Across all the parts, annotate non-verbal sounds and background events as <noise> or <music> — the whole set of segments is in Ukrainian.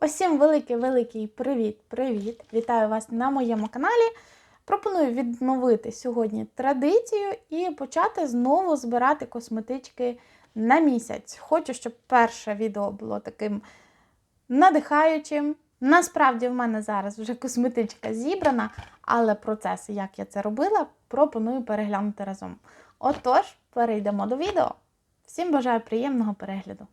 Усім великий-великий привіт-привіт! Вітаю вас на моєму каналі. Пропоную відновити сьогодні традицію і почати знову збирати косметички на місяць. Хочу, щоб перше відео було таким надихаючим. Насправді, в мене зараз вже косметичка зібрана, але процес, як я це робила, пропоную переглянути разом. Отож, перейдемо до відео. Всім бажаю приємного перегляду.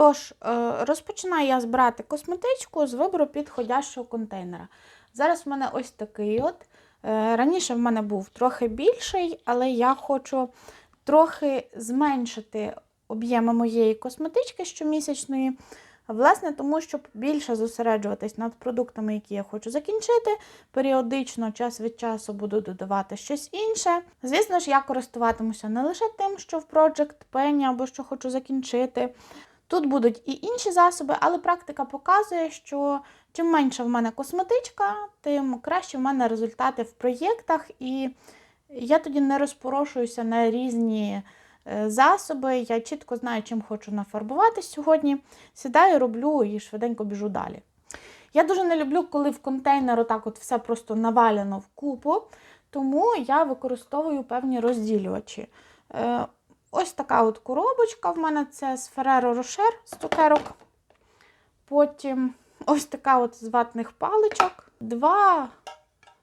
Тож, е, розпочинаю я збирати косметичку з вибору підходящого контейнера. Зараз в мене ось такий от. Е, Раніше в мене був трохи більший, але я хочу трохи зменшити об'єми моєї косметички щомісячної. Власне, тому щоб більше зосереджуватись над продуктами, які я хочу закінчити. Періодично, час від часу буду додавати щось інше. Звісно ж, я користуватимуся не лише тим, що в Project Penny або що хочу закінчити. Тут будуть і інші засоби, але практика показує, що чим менше в мене косметичка, тим краще в мене результати в проєктах, і я тоді не розпорошуюся на різні е, засоби. Я чітко знаю, чим хочу нафарбуватись сьогодні. Сідаю, роблю і швиденько біжу далі. Я дуже не люблю, коли в контейнер отак от все просто навалено в купу, тому я використовую певні розділювачі. Е, Ось така от коробочка в мене це з Ferrero Rocher з цукерок. Потім ось така от з ватних паличок. Два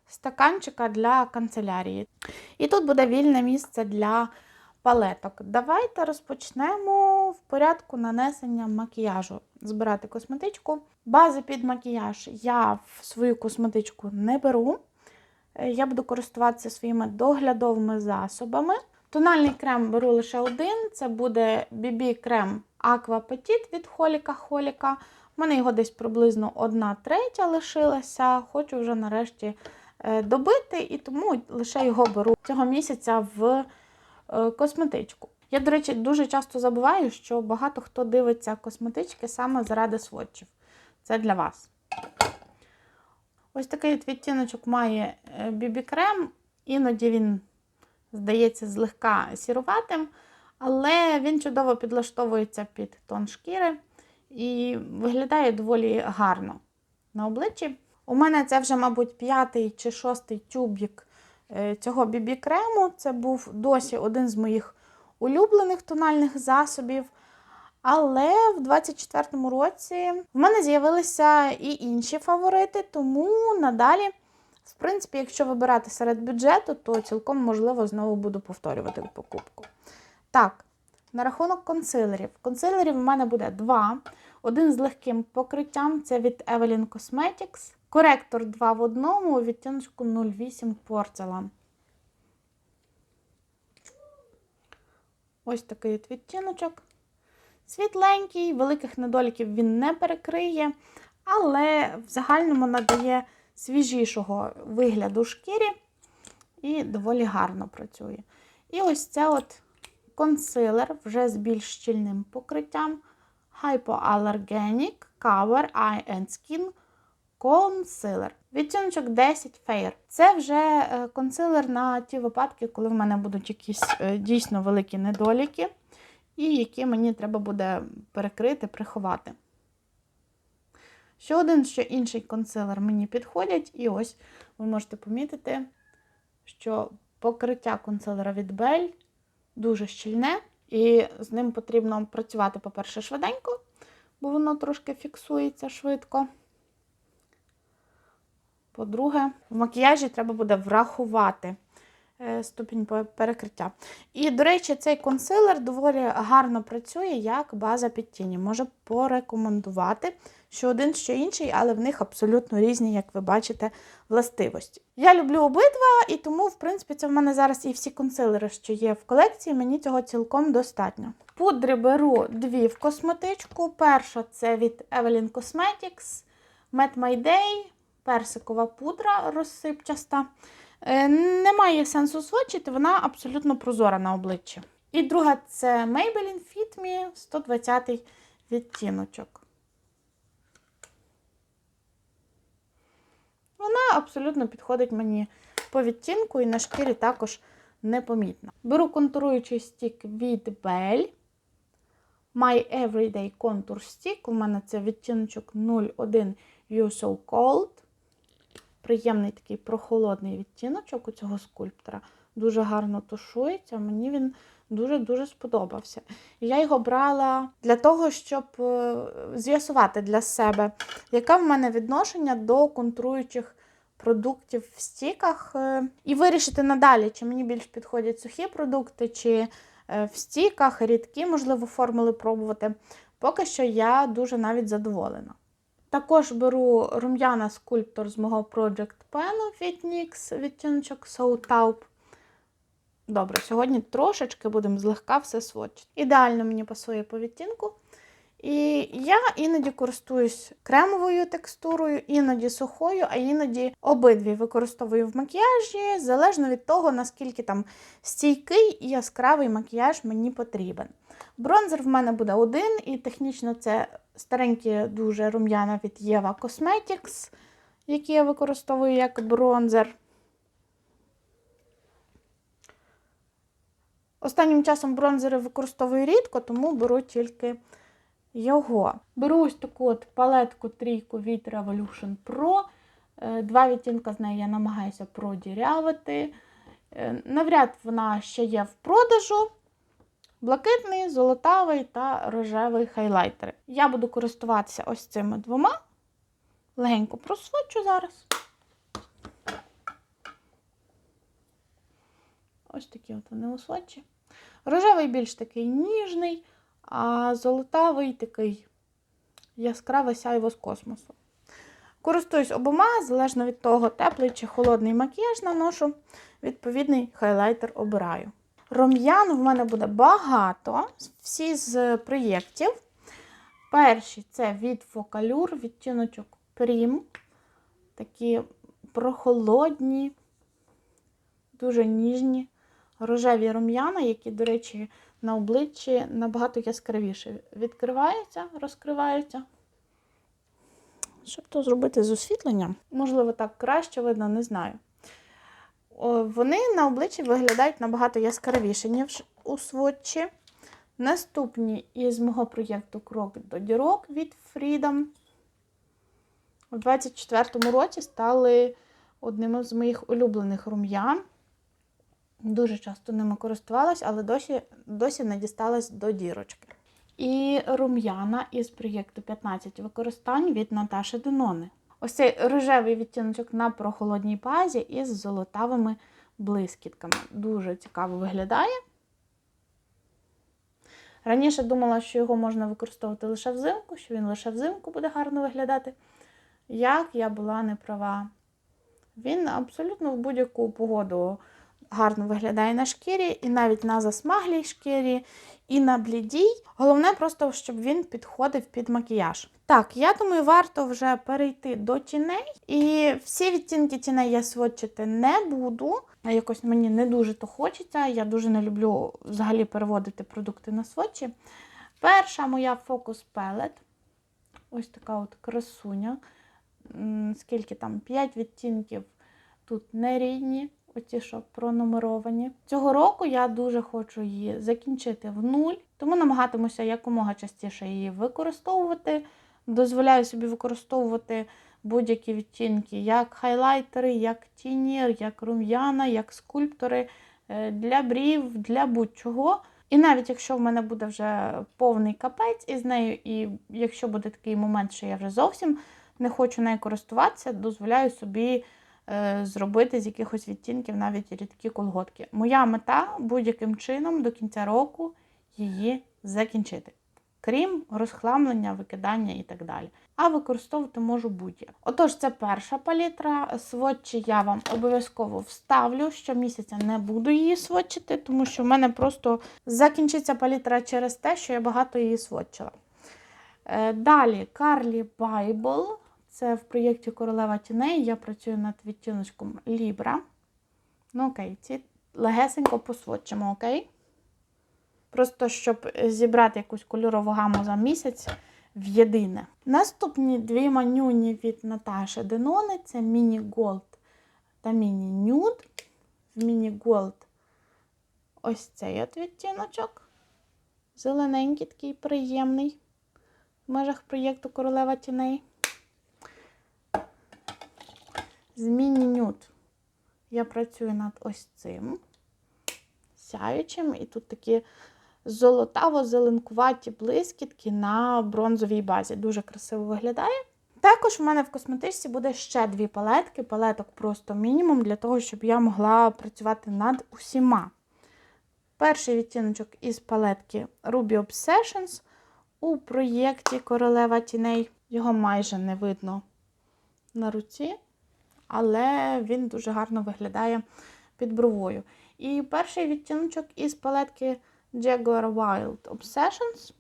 стаканчика для канцелярії. І тут буде вільне місце для палеток. Давайте розпочнемо в порядку нанесення макіяжу. Збирати косметичку. Бази під макіяж я в свою косметичку не беру. Я буду користуватися своїми доглядовими засобами. Тональний крем беру лише один. Це буде BB крем Aqua Petit від Холіка Холіка. У мене його десь приблизно 1 третя лишилася. Хочу вже нарешті е, добити, і тому лише його беру цього місяця в е, косметичку. Я, до речі, дуже часто забуваю, що багато хто дивиться косметички саме заради сводчів. Це для вас. Ось такий відтіночок має BB-крем, іноді він здається, злегка сіруватим, але він чудово підлаштовується під тон шкіри і виглядає доволі гарно на обличчі. У мене це вже, мабуть, п'ятий чи шостий тюбік цього бібі-крему. Це був досі один з моїх улюблених тональних засобів. Але в 24-му році в мене з'явилися і інші фаворити, тому надалі. В принципі, якщо вибирати серед бюджету, то цілком можливо знову буду повторювати покупку. Так, на рахунок консилерів. Консилерів в мене буде два. Один з легким покриттям це від Evelyn Cosmetics. Коректор 2 в одному, відтіночку 08 Porcelain. Ось такий от відтіночок. Світленький, великих недоліків він не перекриє, але в загальному надає свіжішого вигляду шкірі і доволі гарно працює. І ось це от консилер вже з більш щільним покриттям Hypoallergenic Cover Eye and Skin Concealer. Відтіночок 10 Fair. Це вже консилер на ті випадки, коли в мене будуть якісь дійсно великі недоліки, і які мені треба буде перекрити, приховати. Ще один, що інший консилер мені підходять, і ось ви можете помітити, що покриття консилера від Bell дуже щільне, і з ним потрібно працювати, по-перше, швиденько, бо воно трошки фіксується швидко. По-друге, в макіяжі треба буде врахувати ступінь перекриття. І, до речі, цей консилер доволі гарно працює як база під тіні. Можу порекомендувати, що один, що інший, але в них абсолютно різні, як ви бачите, властивості. Я люблю обидва, і тому, в принципі, це в мене зараз і всі консилери, що є в колекції, мені цього цілком достатньо. Пудри беру дві в косметичку. Перша це від Evelyn Cosmetics Matte My Day, персикова пудра розсипчаста. Немає сенсу свочити, вона абсолютно прозора на обличчі. І друга це Maybelline Fit Me 120 відтіночок. Вона абсолютно підходить мені по відтінку і на шкірі також непомітна. Беру контуруючий стік від Bell My Everyday Contour Stick. У мене це відтіночок 01 You So Cold. Приємний такий прохолодний відтіночок у цього скульптора. Дуже гарно тушується. Мені він дуже-дуже сподобався. Я його брала для того, щоб е, з'ясувати для себе, яке в мене відношення до контруючих продуктів в стіках, е, і вирішити надалі, чи мені більш підходять сухі продукти, чи е, в стіках, рідкі, можливо, формули пробувати. Поки що я дуже навіть задоволена. Також беру рум'яна скульптор з мого Project Pen від NYX відтіночок So. Добре, сьогодні трошечки будемо злегка все сводчити. Ідеально мені пасує по відтінку. І я іноді користуюсь кремовою текстурою, іноді сухою, а іноді обидві використовую в макіяжі, залежно від того, наскільки там стійкий і яскравий макіяж мені потрібен. Бронзер в мене буде один, і технічно це старенькі дуже рум'яна від Єва Cosmetics, які я використовую як бронзер. Останнім часом бронзери використовую рідко, тому беру тільки його. Беру ось таку от палетку трійку від Revolution Pro. Е, Два відтінка з неї я намагаюся продірявити. Е, Навряд вона ще є в продажу. Блакитний, золотавий та рожевий хайлайтери. Я буду користуватися ось цими двома. Легенько просвочу зараз. Ось такі от вони у сводчі. Рожевий більш такий ніжний, а золотавий такий яскраве сяйво з космосу. Користуюсь обома, залежно від того, теплий чи холодний макіяж наношу, відповідний хайлайтер обираю. Рум'ян в мене буде багато, всі з проєктів. Перші це від Focallure, відтіночок Prim. Такі прохолодні, дуже ніжні, рожеві рум'яна, які, до речі, на обличчі набагато яскравіше відкриваються, розкриваються. Щоб то зробити з освітленням, можливо, так краще видно, не знаю. Вони на обличчі виглядають набагато яскравіше, ніж у сводчі. Наступні із мого проєкту Крок до дірок від Freedom. У 24-му році стали одним з моїх улюблених рум'ян. Дуже часто ними користувалась, але досі, досі не дісталась до дірочки. І рум'яна із проєкту 15 використань від Наташі Денони. Ось цей рожевий відтіночок на прохолодній базі із золотавими блискітками. Дуже цікаво виглядає. Раніше думала, що його можна використовувати лише взимку, що він лише взимку буде гарно виглядати. Як я була не права. Він абсолютно в будь-яку погоду гарно виглядає на шкірі, і навіть на засмаглій шкірі, і на блідій. Головне просто, щоб він підходив під макіяж. Так, я думаю, варто вже перейти до тіней. І всі відтінки тіней я сводчити не буду. Якось мені не дуже то хочеться. Я дуже не люблю взагалі переводити продукти на сводчі. Перша моя фокус пелет. Ось така от красуня. Скільки там? 5 відтінків тут нерідні оці, що пронумеровані. Цього року я дуже хочу її закінчити в нуль, тому намагатимуся якомога частіше її використовувати. Дозволяю собі використовувати будь-які відтінки, як хайлайтери, як тіні, як рум'яна, як скульптори е, для брів, для будь-чого. І навіть якщо в мене буде вже повний капець із нею, і якщо буде такий момент, що я вже зовсім не хочу нею користуватися, дозволяю собі зробити з якихось відтінків навіть рідкі колготки. Моя мета будь-яким чином до кінця року її закінчити. Крім розхламлення, викидання і так далі. А використовувати можу будь-як. Отож, це перша палітра. Сводчі я вам обов'язково вставлю. Щомісяця не буду її сводчити, тому що в мене просто закінчиться палітра через те, що я багато її сводчила. Е, Далі Carly Bible. Це в проєкті Королева тіней. Я працюю над відтіночком Libra. Ну, окей, ці легесенько посводчимо, окей? Просто щоб зібрати якусь кольорову гаму за місяць в єдине. Наступні дві манюні від Наташі Денони це Міні Gold та Міні Nude. В Міні Gold ось цей от відтіночок. Зелененький, такий приємний. В межах проєкту Королева тіней. З міні-нюд я працюю над ось цим сяючим. І тут такі золотаво-зеленкуваті блискітки на бронзовій базі. Дуже красиво виглядає. Також в мене в косметичці буде ще дві палетки. Палеток просто мінімум, для того, щоб я могла працювати над усіма. Перший відтіночок із палетки Ruby Obsessions у проєкті Королева тіней. Його майже не видно на руці, але він дуже гарно виглядає під бровою. І перший відтіночок із палетки Jaguar Wild Obsessions.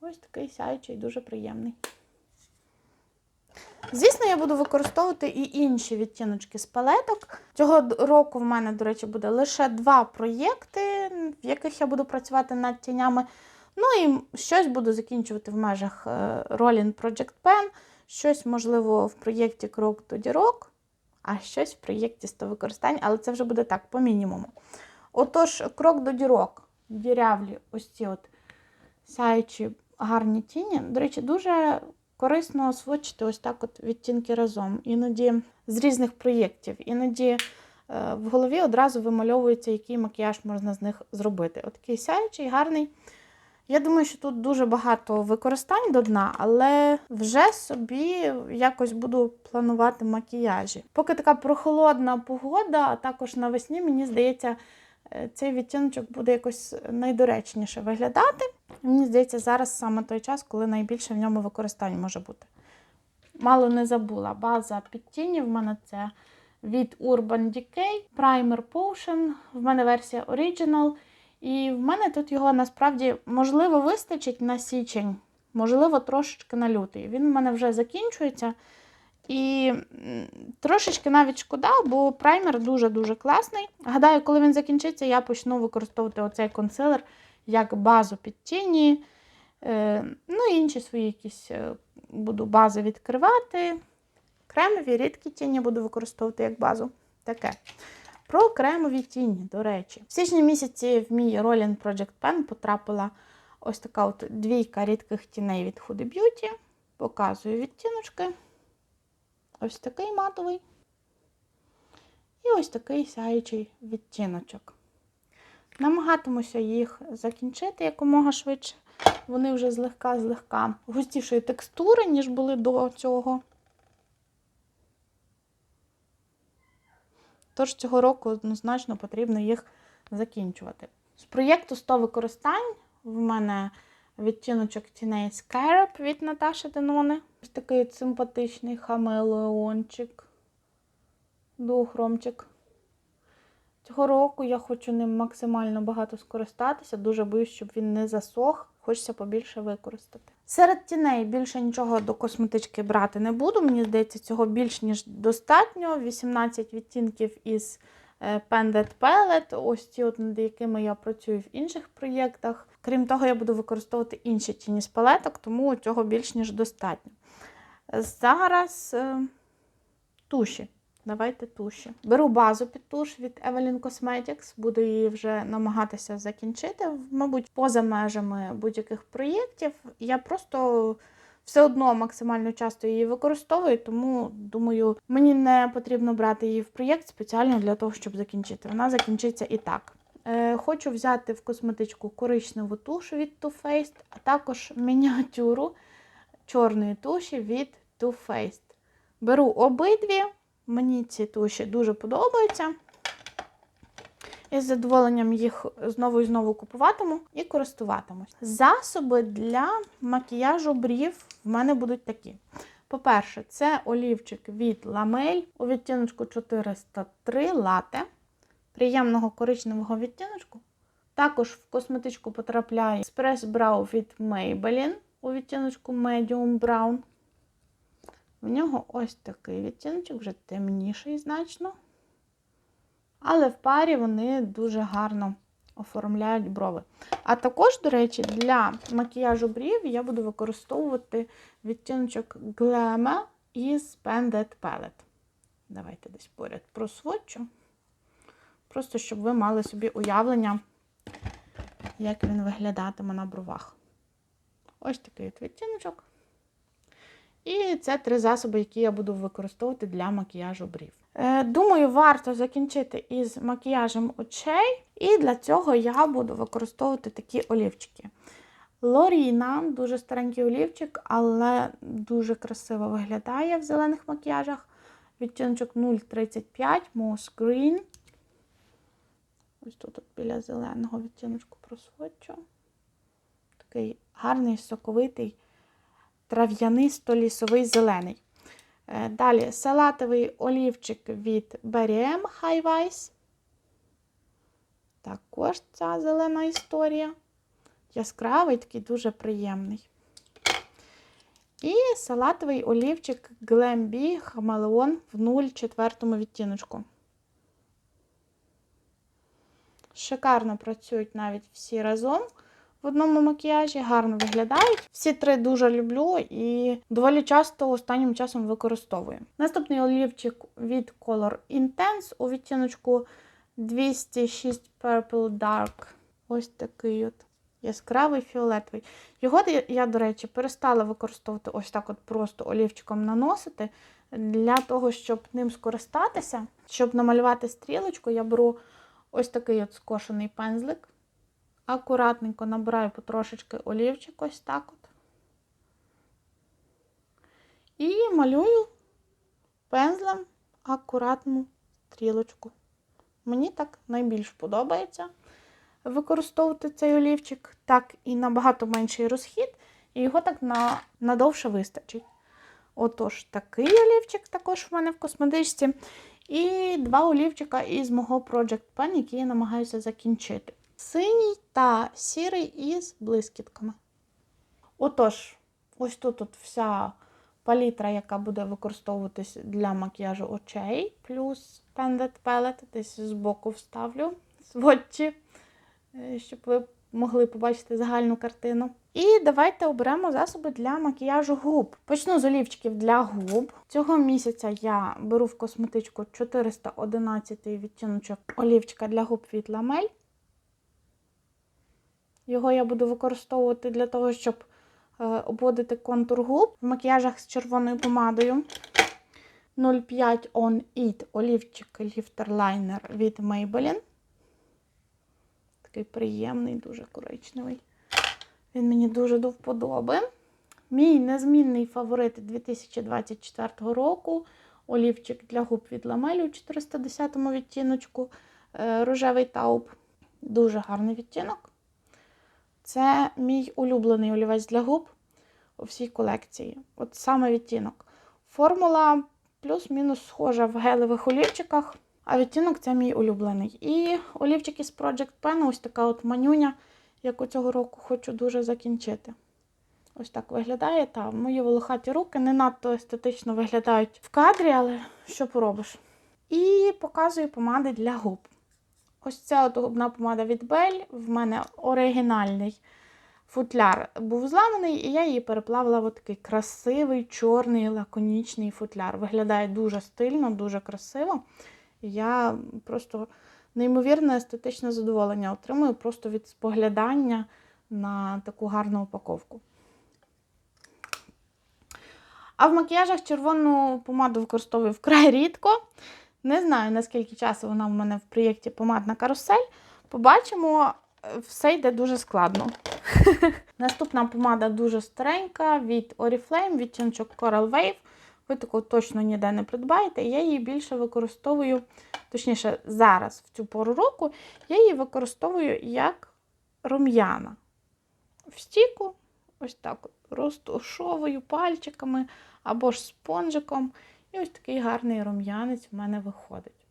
Ось такий сяючий, дуже приємний. Звісно, я буду використовувати і інші відтіночки з палеток. Цього року в мене, до речі, буде лише два проєкти, в яких я буду працювати над тінями. Ну і щось буду закінчувати в межах е, Rolling Project Pen, щось, можливо, в проєкті Крок до дірок, а щось в проєкті 100 використань, але це вже буде так, по мінімуму. Отож, крок до дірок. Дірявлі, ось ці от сяючі гарні тіні. До речі, дуже корисно сводчити ось так от відтінки разом. Іноді з різних проєктів. Іноді е, в голові одразу вимальовується, який макіяж можна з них зробити. Отакий сяючий, гарний. Я думаю, що тут дуже багато використань до дна, але вже собі якось буду планувати макіяжі. Поки така прохолодна погода, а також навесні, мені здається, е, цей відтіночок буде якось найдоречніше виглядати. Мені здається, зараз саме той час, коли найбільше в ньому використань може бути. Мало не забула. База підтінів в мене це від Urban Decay, Primer Potion. В мене версія Original. І в мене тут його насправді можливо вистачить на січень, можливо, трошечки на лютий. Він в мене вже закінчується. І трошечки навіть шкода, бо праймер дуже-дуже класний. Гадаю, коли він закінчиться, я почну використовувати оцей консилер як базу під тіні. Е, ну інші свої якісь е, буду бази відкривати. Кремові рідкі тіні буду використовувати як базу. Таке. Про кремові тіні, до речі. В січні місяці в мій Rolling Project Pen потрапила ось така от двійка рідких тіней від Huda Beauty. Показую відтіночки. Ось такий матовий. І ось такий сяючий відтіночок. Намагатимуся їх закінчити якомога швидше. Вони вже злегка-злегка густішої текстури, ніж були до цього. Тож цього року однозначно потрібно їх закінчувати. З проєкту 100 використань в мене відтіночок тіней Scarab від Наташі Денони. Ось такий симпатичний хамелеончик, дуохромчик. Цього року я хочу ним максимально багато скористатися. Дуже боюсь, щоб він не засох. Хочеться побільше використати. Серед тіней більше нічого до косметички брати не буду. Мені здається, цього більш ніж достатньо. 18 відтінків із е, Pendant Palette, ось ті, от, над якими я працюю в інших проєктах. Крім того, я буду використовувати інші тіні з палеток, тому цього більш ніж достатньо. Зараз е, туші. Давайте туші. Беру базу під туш від Evelyn Cosmetics, буду її вже намагатися закінчити, мабуть, поза межами будь-яких проєктів. Я просто все одно максимально часто її використовую, тому думаю, мені не потрібно брати її в проєкт спеціально для того, щоб закінчити. Вона закінчиться і так. Е, хочу взяти в косметичку коричневу туш від Too Faced, а також мініатюру чорної туші від Too Faced. Беру обидві. Мені ці туші дуже подобаються. І з задоволенням їх знову і знову купуватиму і користуватимусь. Засоби для макіяжу брів в мене будуть такі. По-перше, це олівчик від Lamel у відтіночку 403 лате. Приємного коричневого відтіночку. Також в косметичку потрапляє Brow від Maybelline у відтіночку Medium Brown. В нього ось такий відтіночок, вже темніший значно. Але в парі вони дуже гарно оформляють брови. А також, до речі, для макіяжу брів я буду використовувати відтіночок Glamour із Banded Palette. Давайте десь поряд просвочу. Просто щоб ви мали собі уявлення, як він виглядатиме на бровах. Ось такий відтіночок. І це три засоби, які я буду використовувати для макіяжу брів. Е, Думаю, варто закінчити із макіяжем очей, і для цього я буду використовувати такі олівчики. Лоріна, дуже старенький олівчик, але дуже красиво виглядає в зелених макіяжах. Відтіночок 0,35 Moss Green. Ось тут от біля зеленого відтіночку просвочу. Такий гарний, соковитий, трав'янисто-лісовий зелений. Е, Далі салатовий олівчик від High Vice. Також ця зелена історія. Яскравий, такий дуже приємний. І салатовий олівчик Glambi Хамелеон в 0,4 відтіночку. Шикарно працюють навіть всі разом в одному макіяжі, гарно виглядають. Всі три дуже люблю і доволі часто останнім часом використовую. Наступний олівчик від Color Intense у відтіночку 206 Purple Dark. Ось такий от яскравий фіолетовий. Його я, до речі, перестала використовувати ось так от просто олівчиком наносити. Для того, щоб ним скористатися, щоб намалювати стрілочку, я беру ось такий от скошений пензлик. Акуратненько набираю потрошечки олівчик, ось так от. І малюю пензлем акуратну стрілочку. Мені так найбільш подобається використовувати цей олівчик, так і набагато менший розхід, і його так на, надовше вистачить. Отож, такий олівчик також в мене в косметичці. І два олівчика із мого Project Pen, які я намагаюся закінчити. Синій та сірий із блискітками. Отож, ось тут от вся палітра, яка буде використовуватись для макіяжу очей, плюс Pendant Palette, десь збоку вставлю сводчі, е, щоб ви могли побачити загальну картину. І давайте оберемо засоби для макіяжу губ. Почну з олівчиків для губ. Цього місяця я беру в косметичку 411 відтіночок олівчика для губ від Ламель. Його я буду використовувати для того, щоб е, обводити контур губ в макіяжах з червоною помадою. 05 On It олівчик ліфтерлайнер від Maybelline. Такий приємний, дуже коричневий. Він мені дуже до вподоби. Мій незмінний фаворит 2024 року. Олівчик для губ від ламелю у 410 відтіночку. е, Рожевий тауп. Дуже гарний відтінок. Це мій улюблений олівець для губ у всій колекції. От саме відтінок. Формула плюс-мінус схожа в гелевих олівчиках, а відтінок це мій улюблений. І олівчики з Project Pen, ось така от манюня, яку цього року хочу дуже закінчити. Ось так виглядає. Та мої волохаті руки не надто естетично виглядають в кадрі, але що поробиш. І показую помади для губ. Ось ця от губна помада від Belle. В мене оригінальний футляр був зламаний, і я її переплавила в такий красивий, чорний, лаконічний футляр. Виглядає дуже стильно, дуже красиво. Я просто неймовірне естетичне задоволення отримую просто від споглядання на таку гарну упаковку. А в макіяжах червону помаду використовую вкрай рідко. Не знаю, наскільки часу вона в мене в проєкті помадна карусель. Побачимо, все йде дуже складно. <laughs> Наступна помада дуже старенька від Oriflame, відтіночок Coral Wave. Ви таку точно ніде не придбаєте. Я її більше використовую, точніше, зараз, в цю пору року, я її використовую як рум'яна. В стіку, ось так розтушовую пальчиками або ж спонжиком. І ось такий гарний рум'янець в мене виходить.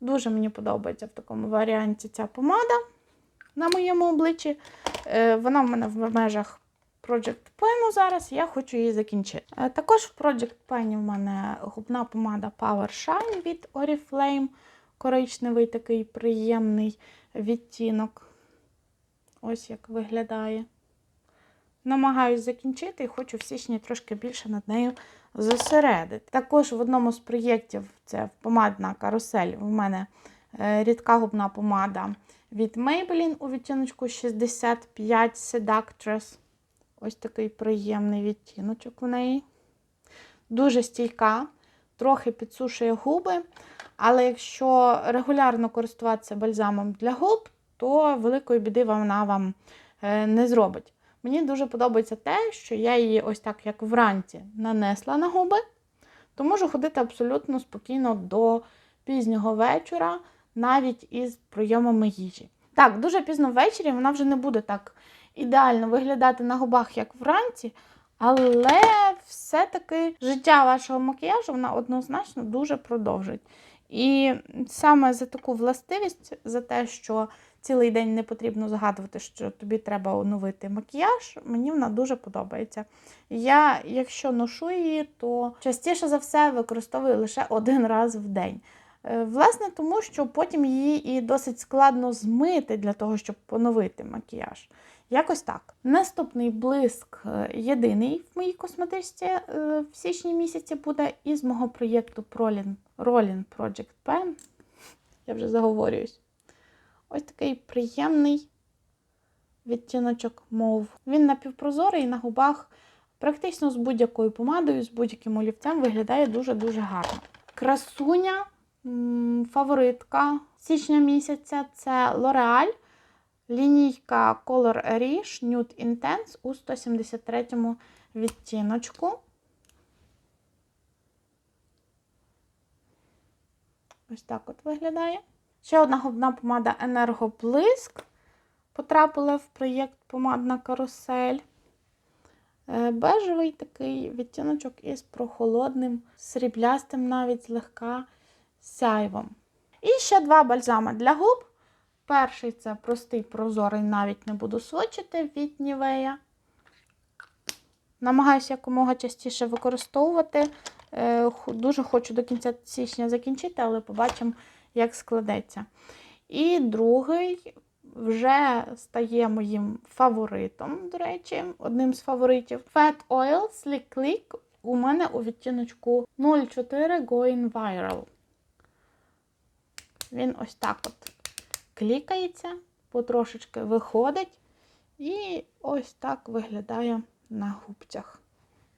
Дуже мені подобається в такому варіанті ця помада на моєму обличчі. Е, Вона в мене в межах Project Pen зараз, я хочу її закінчити. Е, Також в Project Pen в мене губна помада Power Shine від Oriflame. Коричневий такий приємний відтінок. Ось як виглядає. Намагаюсь закінчити і хочу в січні трошки більше над нею зосередити. Також в одному з проєктів, це помадна карусель, в мене е, рідка губна помада від Maybelline у відтіночку 65 Seductress. Ось такий приємний відтіночок в неї. Дуже стійка, трохи підсушує губи. Але якщо регулярно користуватися бальзамом для губ, то великої біди вона вам е, не зробить. Мені дуже подобається те, що я її ось так, як вранці, нанесла на губи, то можу ходити абсолютно спокійно до пізнього вечора, навіть із прийомами їжі. Так, дуже пізно ввечері вона вже не буде так ідеально виглядати на губах, як вранці, але все-таки життя вашого макіяжу вона однозначно дуже продовжить. І саме за таку властивість, за те, що цілий день не потрібно згадувати, що тобі треба оновити макіяж, мені вона дуже подобається. Я, якщо ношу її, то частіше за все використовую лише один раз в день. Е, Власне, тому що потім її і досить складно змити для того, щоб поновити макіяж. Якось так. Наступний блиск е, єдиний в моїй косметичці е, в січні місяці буде із мого проєкту Prolin, Rollin Project Pen. Я вже заговорююсь. Ось такий приємний відтіночок мов. Він напівпрозорий на губах, практично з будь-якою помадою, з будь-яким олівцем виглядає дуже-дуже гарно. Красуня, фаворитка січня місяця це L'Oreal. Лінійка Color Riche Nude Intense у 173 відтіночку. Ось так от виглядає. Ще одна губна помада Енергоблиск потрапила в проєкт помадна карусель. Е, Бежевий такий відтіночок із прохолодним, сріблястим, навіть злегка сяйвом. І ще два бальзами для губ. Перший це простий прозорий, навіть не буду свочити від Нівея. Намагаюся якомога частіше використовувати. Е, Дуже хочу до кінця січня закінчити, але побачимо, як складеться. І другий вже стає моїм фаворитом, до речі, одним з фаворитів. Fat Oil Slick Click у мене у відтіночку 04 Going Viral. Він ось так от клікається, потрошечки виходить, і ось так виглядає на губцях.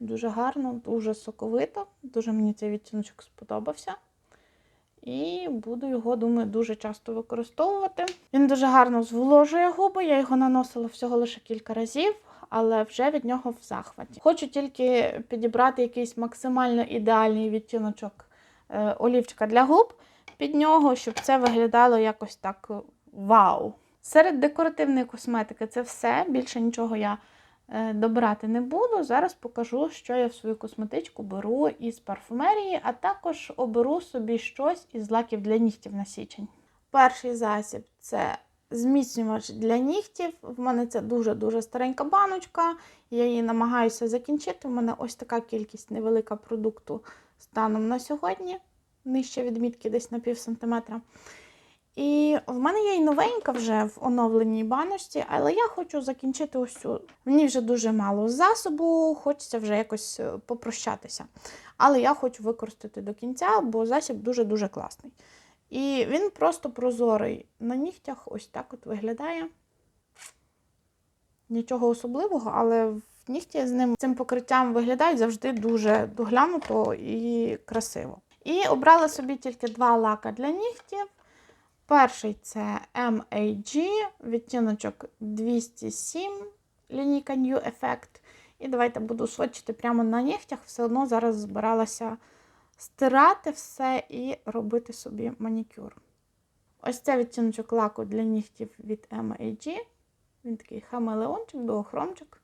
Дуже гарно, дуже соковито, дуже мені цей відтіночок сподобався. І буду його, думаю, дуже часто використовувати. Він дуже гарно зволожує губи. Я його наносила всього лише кілька разів, але вже від нього в захваті. Хочу тільки підібрати якийсь максимально ідеальний відтіночок е, олівчика для губ під нього, щоб це виглядало якось так вау. Серед декоративної косметики це все. Більше нічого я добирати не буду. Зараз покажу, що я в свою косметичку беру із парфумерії, а також оберу собі щось із лаків для нігтів на січень. Перший засіб це зміцнювач для нігтів. В мене це дуже-дуже старенька баночка. Я її намагаюся закінчити. У мене ось така кількість невелика продукту станом на сьогодні, нижче відмітки десь на пів сантиметра. І в мене є і новенька вже в оновленій баночці, але я хочу закінчити ось цю. Ній вже дуже мало засобу, хочеться вже якось е, попрощатися. Але я хочу використати до кінця, бо засіб дуже-дуже класний. І він просто прозорий на нігтях, ось так от виглядає. Нічого особливого, але в нігті з ним цим покриттям виглядають завжди дуже доглянуто і красиво. І обрала собі тільки два лака для нігтів. Перший це MAG, відтіночок 207, лінійка New Effect. І давайте буду сводчити прямо на нігтях. Все одно зараз збиралася стирати все і робити собі манікюр. Ось це відтіночок лаку для нігтів від MAG. Він такий хамелеончик, дуохромчик.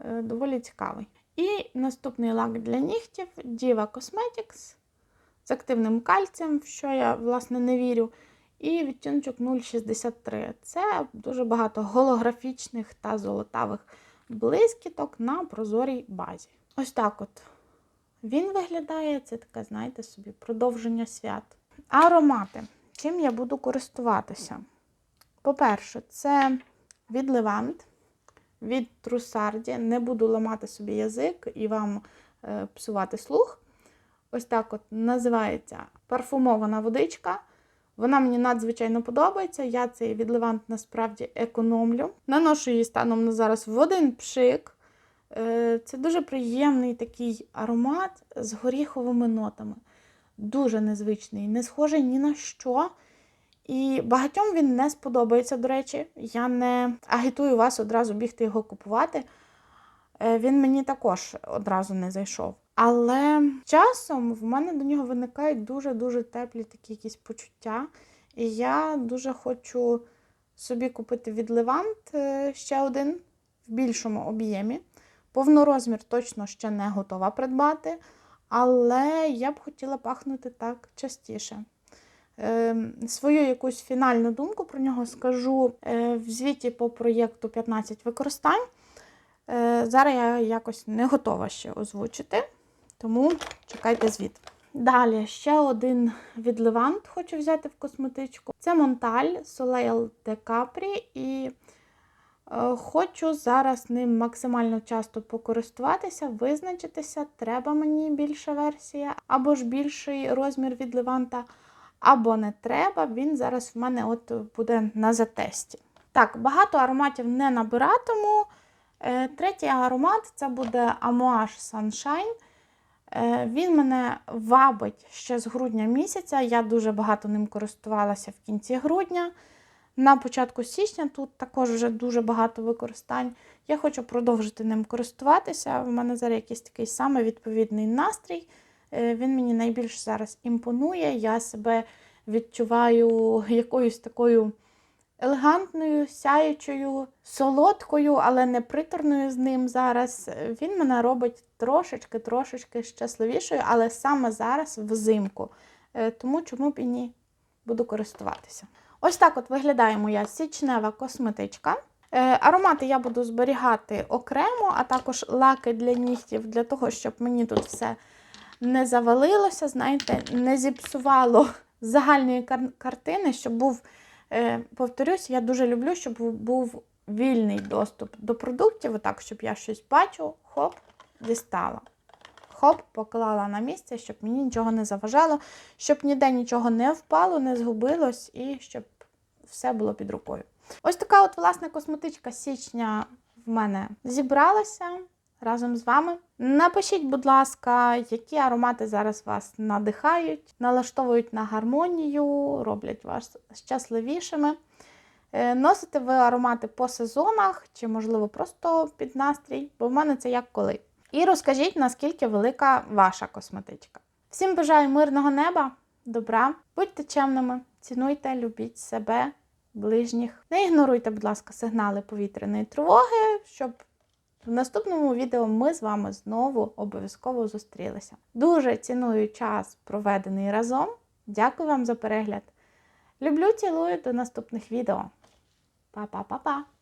Е, Доволі цікавий. І наступний лак для нігтів Diva Cosmetics з активним кальцієм, в що я, власне, не вірю. І відтіночок 0,63. Це дуже багато голографічних та золотавих блискіток на прозорій базі. Ось так от він виглядає, це таке, знаєте собі, продовження свят. Аромати. Чим я буду користуватися? По-перше, це від Левант, від Трусарді. Не буду ламати собі язик і вам е, псувати слух. Ось так от називається парфумована водичка. Вона мені надзвичайно подобається. Я цей відливант насправді економлю. Наношу її станом на зараз в один пшик. Е, Це дуже приємний такий аромат з горіховими нотами. Дуже незвичний, не схожий ні на що. І багатьом він не сподобається, до речі. Я не агітую вас одразу бігти його купувати. Е, Він мені також одразу не зайшов. Але часом в мене до нього виникають дуже-дуже теплі такі якісь почуття. І я дуже хочу собі купити відливант е, ще один в більшому об'ємі. Повнорозмір точно ще не готова придбати, але я б хотіла пахнути так частіше. Е, Свою якусь фінальну думку про нього скажу е, в звіті по проєкту 15 використань. Е, Зараз я якось не готова ще озвучити, тому чекайте звіт. Далі ще один відливант хочу взяти в косметичку. Це Монталь Soleil de Capri. І е, хочу зараз ним максимально часто покористуватися, визначитися, треба мені більша версія, або ж більший розмір відливанта, або не треба. Він зараз в мене от буде на затесті. Так, багато ароматів не набиратиму. Е, Третій аромат це буде Amouage Sunshine. Е, Він мене вабить ще з грудня місяця. Я дуже багато ним користувалася в кінці грудня. На початку січня тут також вже дуже багато використань. Я хочу продовжити ним користуватися. У мене зараз якийсь такий самий відповідний настрій. Е, Він мені найбільш зараз імпонує. Я себе відчуваю якоюсь такою елегантною, сяючою, солодкою, але не приторною з ним зараз. Він мене робить трошечки-трошечки щасливішою, але саме зараз взимку. Е, Тому чому б і ні буду користуватися. Ось так от виглядає моя січнева косметичка. Е, Аромати я буду зберігати окремо, а також лаки для нігтів, для того, щоб мені тут все не завалилося, знаєте, не зіпсувало <laughs> загальної картини, щоб був Повторюсь, я дуже люблю, щоб був вільний доступ до продуктів, отак, щоб я щось бачу, хоп, дістала. Хоп, поклала на місце, щоб мені нічого не заважало, щоб ніде нічого не впало, не згубилось і щоб все було під рукою. Ось така от, власне, косметичка січня в мене зібралася разом з вами. Напишіть, будь ласка, які аромати зараз вас надихають, налаштовують на гармонію, роблять вас щасливішими. Е, Носите ви аромати по сезонах, чи, можливо, просто під настрій, бо в мене це як коли. І розкажіть, наскільки велика ваша косметичка. Всім бажаю мирного неба, добра, будьте чемними, цінуйте, любіть себе, ближніх. Не ігноруйте, будь ласка, сигнали повітряної тривоги, щоб в наступному відео ми з вами знову обов'язково зустрілися. Дуже ціную час, проведений разом. Дякую вам за перегляд. Люблю, цілую до наступних відео. Па-па-па-па!